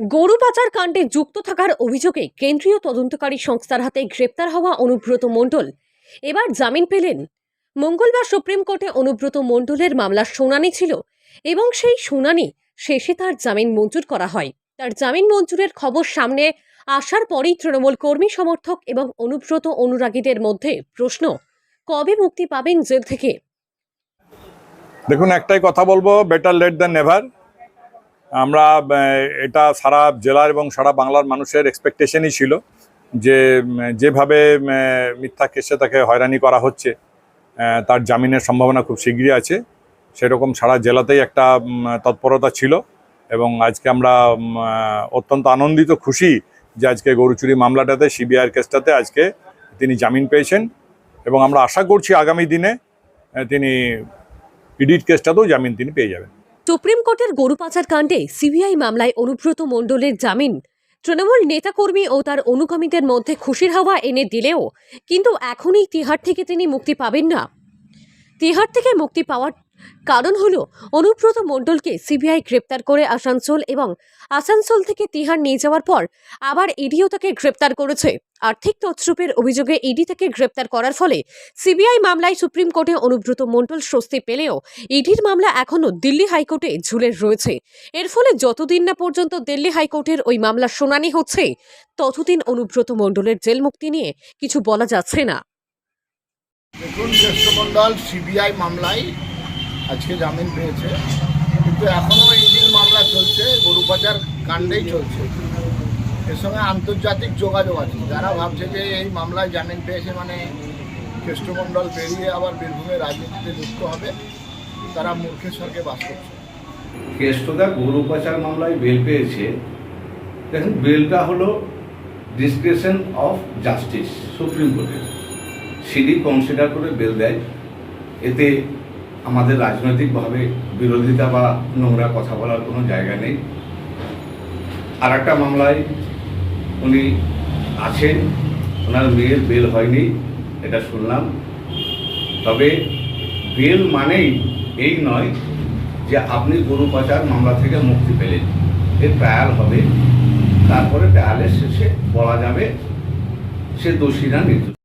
গরু পাচার কাণ্ডে যুক্ত থাকার অভিযোগে কেন্দ্রীয় তদন্তকারী সংস্থার হাতে গ্রেপ্তার হওয়া অনুব্রত মণ্ডল। এবার জামিন পেলেন। মঙ্গলবার সুপ্রিম কোর্টে অনুব্রত মণ্ডলের মামলার শুনানি ছিল এবং সেই শুনানি শেষে তার জামিন মঞ্জুর করা হয়। তার জামিন মঞ্জুরের খবর সামনে আসার পরেই তৃণমূল কর্মী সমর্থক এবং অনুব্রত অনুরাগীদের মধ্যে প্রশ্ন, কবে মুক্তি পাবেন জেল থেকে? দেখুন, একটাই কথা বলব বেটার লেট দ্যান নেভার আমরা এটা সারা জেলার এবং সারা বাংলার মানুষের এক্সপেকটেশনই ছিল যে যেভাবে মিথ্যা কেসে তাকে হয়রানি করা হচ্ছে তার জামিনের সম্ভাবনা খুব শীঘ্রই আছে। সেরকম সারা জেলাতেই একটা তৎপরতা ছিল এবং আজকে আমরা অত্যন্ত আনন্দিত, খুশি যে আজকে গরু চুরি মামলাটাতে, সিবিআইয়ের কেসটাতে আজকে তিনি জামিন পেয়েছেন এবং আমরা আশা করছি আগামী দিনে তিনি ইডিট কেসটাতেও জামিন তিনি পেয়ে যাবেন। সুপ্রিম কোর্টের গরু পাচার কাণ্ডে সিবিআই মামলায় অনুব্রত মণ্ডলের জামিন। তৃণমূল নেতাকর্মী ও তার অনুগামীদের মধ্যে খুশির হাওয়া এনে দিলেও কিন্তু এখনই তিহার থেকে তিনি মুক্তি পাবেন না। তিহার থেকে মুক্তি পাওয়ার কারণ হল, অনুব্রত মণ্ডলকে সিবিআই গ্রেপ্তার করে আসানসোল এবং আসানসোল থেকে তিহার নিয়ে যাওয়ার পর আবার ইডিও তাকে গ্রেপ্তার করেছে। আর্থিক তছরূপের অভিযোগে ইডি তাকে গ্রেপ্তার করার ফলে সিবিআই মামলায় সুপ্রিম কোর্টে অনুব্রত মণ্ডল স্বস্তি পেলেও ইডির মামলা এখনও দিল্লি হাইকোর্টে ঝুলে রয়েছে। এর ফলে যতদিন না পর্যন্ত দিল্লি হাইকোর্টের ওই মামলার শুনানি হচ্ছে, ততদিন অনুব্রত মণ্ডলের জেল মুক্তি নিয়ে কিছু বলা যাচ্ছে না। দেখুন জ্যেষ্ঠমণ্ডল সিবিআই মামলায় আজকে জামিন পেয়েছে। কিন্তু এখনও ইডির মামলা চলছে, গরু পাচার কাণ্ডেই চলছে। এর সঙ্গে আন্তর্জাতিক যোগাযোগ আছে। যারা ভাবছে যে এই মামলায় জামিন পেয়েছে মানে জ্যেষ্ঠমণ্ডল পেরিয়ে আবার বীরভূমে রাজনীতিতে যুক্ত হবে, তারা মূর্খের স্বর্গে বাস করছে। কেষ্টদা, গরু পাচার মামলায় বেল পেয়েছে। দেখুন, বেলটা হলো ডিসক্রিপশন অফ জাস্টিস সুপ্রিম কোর্টের সিডি কনসিডার করে বেল দেয়। এতে আমাদের রাজনৈতিকভাবে বিরোধিতা বা নোংরা কথা বলার কোনো জায়গা নেই। আর একটা মামলায় উনি আছেন, ওনার মেয়ের বেল হয়নি, এটা শুনলাম। তবে বেল মানেই এই নয় যে আপনি গরু পাচার মামলা থেকে মুক্তি পেলেন। এর ট্রায়াল হবে, তারপরে ট্রায়ালের শেষে বলা যাবে সে দোষীরা নির্দোষ।